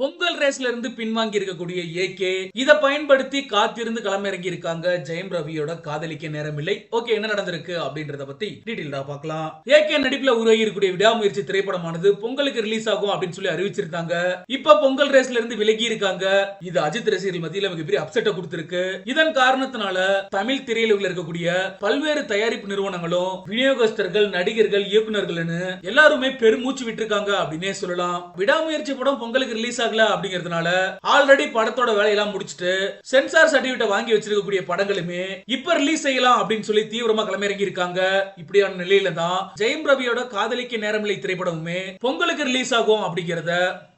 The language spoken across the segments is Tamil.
பொங்கல் ரேஸ்ல இருந்து பின்வாங்கி இருக்கக்கூடிய ஏகே இத பயன்படுத்தி காத்திருந்து களமிறங்கி இருக்காங்க ஜெயம் ரவியோட காதலிக்க நேரம் இல்லை ஓகே என்ன நடந்திருக்கு அப்படின்றத பத்தி டீடைல்டா பார்க்கலாம். ஏகே நடிப்புல உருவாகி இருக்கக்கூடிய விடாமுயற்சி திரைப்படமானது பொங்கலுக்கு ரிலீஸ் ஆகும் அப்படின்னு சொல்லி அறிவிச்சிருந்தாங்க. இப்ப பொங்கல் ரேஸ்ல இருந்து விலகி இருக்காங்க இது அஜித் ரசிகர்கள் மத்தியில மிகப்பெரிய அப்செட்டை கொடுத்திருக்கு. இதன் காரணத்தினால தமிழ் திரையுலகில் இருக்கக்கூடிய பல்வேறு தயாரிப்பு நிறுவனங்களும் விநியோகஸ்தர்கள் நடிகர்கள் இயக்குனர்கள்னு எல்லாருமே பெருமூச்சு விட்டுருக்காங்க அப்படின்னே சொல்லலாம். விடாமுயற்சி படம் பொங்கலுக்கு ரிலீஸ் ஆகல அப்படிங்கறதுனால ஆல்ரெடி படத்தோட வேலையெல்லாம் முடிச்சுட்டு சென்சார் சர்டிபிகேட் வாங்கி வச்சிருக்கக்கூடிய படங்களுமே இப்ப ரிலீஸ் செய்யலாம் அப்படின்னு சொல்லி தீவிரமா களமிறங்கி இருக்காங்க இப்படியான நிலையில தான் ஜெயம் ரவியோட காதலிக்க நேரமில்லை திரைப்படமுமே பொங்கலுக்கு ரிலீஸ் ஆகும் அப்படிங்கறத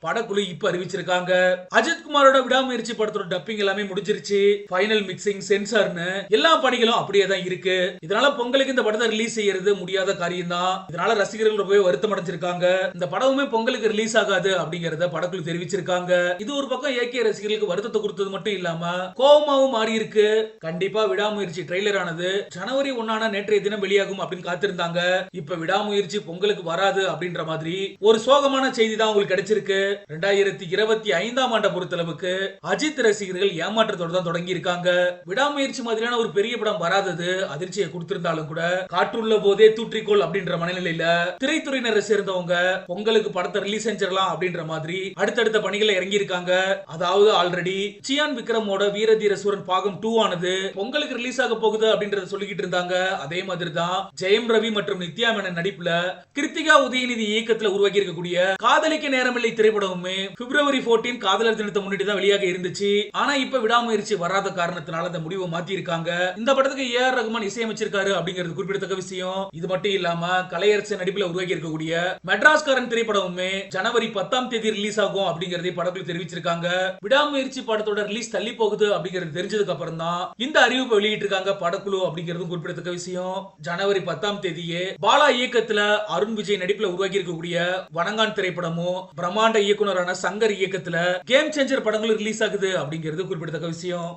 படக்குழு இப்ப அறிவிச்சிருக்காங்க. அஜித் குமாரோட விடாமுயற்சி படத்தோட டப்பிங் எல்லாமே முடிஞ்சிருச்சு. ஃபைனல் மிக்சிங் சென்சார்னு எல்லா பணிகளும் அப்படியே தான் இருக்கு. இதனால பொங்கலுக்கு இந்த படத்தை ரிலீஸ் செய்யறது முடியாத காரியம் தான் இதனால ரசிகர்கள் ரொம்பவே வருத்தம் அடைஞ்சிருக்காங்க இந்த படமுமே பொங்கலுக்கு ரிலீஸ் ஆகாது அப்படிங்கறத படக்குழு தெரிவிச்சு தெரிவிச்சிருக்காங்க இது ஒரு பக்கம் ஏகே ரசிகர்களுக்கு வருத்தத்தை கொடுத்தது மட்டும் இல்லாம கோபமாவும் மாறி இருக்கு. கண்டிப்பா விடாமுயற்சி ட்ரெய்லர் ஆனது. ஜனவரி ஒன்னான நேற்றைய தினம் வெளியாகும் அப்படின்னு காத்திருந்தாங்க. இப்ப விடாமுயற்சி பொங்கலுக்கு வராது அப்படின்ற மாதிரி ஒரு சோகமான செய்தி தான் உங்களுக்கு கிடைச்சிருக்கு. ரெண்டாயிரத்தி இருபத்தி ஐந்தாம் ஆண்டை பொறுத்தளவுக்கு அஜித் ரசிகர்கள் ஏமாற்றத்தோட தான் தொடங்கி இருக்காங்க விடாமுயற்சி மாதிரியான ஒரு பெரிய படம் வராதது அதிர்ச்சியை கொடுத்திருந்தாலும் கூட காற்றுள்ள போதே தூற்றிக்கோள் அப்படின்ற மனநிலையில திரைத்துறையினரை சேர்ந்தவங்க பொங்கலுக்கு படத்தை ரிலீஸ் செஞ்சிடலாம் அப்படின்ற மாதிரி அடுத்தடுத்த பணிகளை இறங்கி இருக்காங்க அதாவது ஆல்ரெடி சியான் விக்ரமோட வீரதீர சூரன் பாகம் டூ ஆனது பொங்கலுக்கு ரிலீஸ் ஆக போகுது அப்படின்றத சொல்லிக்கிட்டு இருந்தாங்க. அதே மாதிரி தான் ஜெயம் ரவி மற்றும் நித்யா மேனன் நடிப்புல கிருத்திகா உதயநிதி இயக்கத்துல உருவாக்கி இருக்கக்கூடிய காதலிக்க நேரமில்லை திரைப்படமுமே பிப்ரவரி 14 காதலர் தினத்தை முன்னிட்டு தான் வெளியாக இருந்துச்சு. ஆனா இப்ப விடாமுயற்சி வராத காரணத்தினால அந்த முடிவை மாத்தி இருக்காங்க இந்த படத்துக்கு ஏ ஆர் ரகுமான் இசையமைச்சிருக்காரு அப்படிங்கிறது குறிப்பிடத்தக்க விஷயம். இது மட்டும் இல்லாம கலையரசு நடிப்புல உருவாக்கி இருக்கக்கூடிய மெட்ராஸ்காரன் திரைப்படமுமே ஜனவரி பத்தாம் தேதி ரிலீஸ் ஆகும் அப்படிங்கறதை படக்குழு தெரிவிச்சிருக்காங்க. விடாமுயற்சி படத்தோட ரிலீஸ் தள்ளி போகுது அப்படிங்கிறது தெரிஞ்சதுக்கு அப்புறம் தான் இந்த அறிவிப்பை வெளியிட்டிருக்காங்க படக்குழு அப்படிங்கிறதும் குறிப்பிடத்தக்க விஷயம். ஜனவரி பத்தாம் தேதியே பாலா இயக்கத்துல அருண் விஜய் நடிப்புல உருவாக்கி இருக்கக்கூடிய வணங்கான் திரைப்படமும் பிரம்மாண்ட இயக்குனரான சங்கர் இயக்கத்துல கேம் சேஞ்சர் படங்களும் ரிலீஸ் ஆகுது அப்படிங்கிறது குறிப்பிடத்தக்க விஷயம்.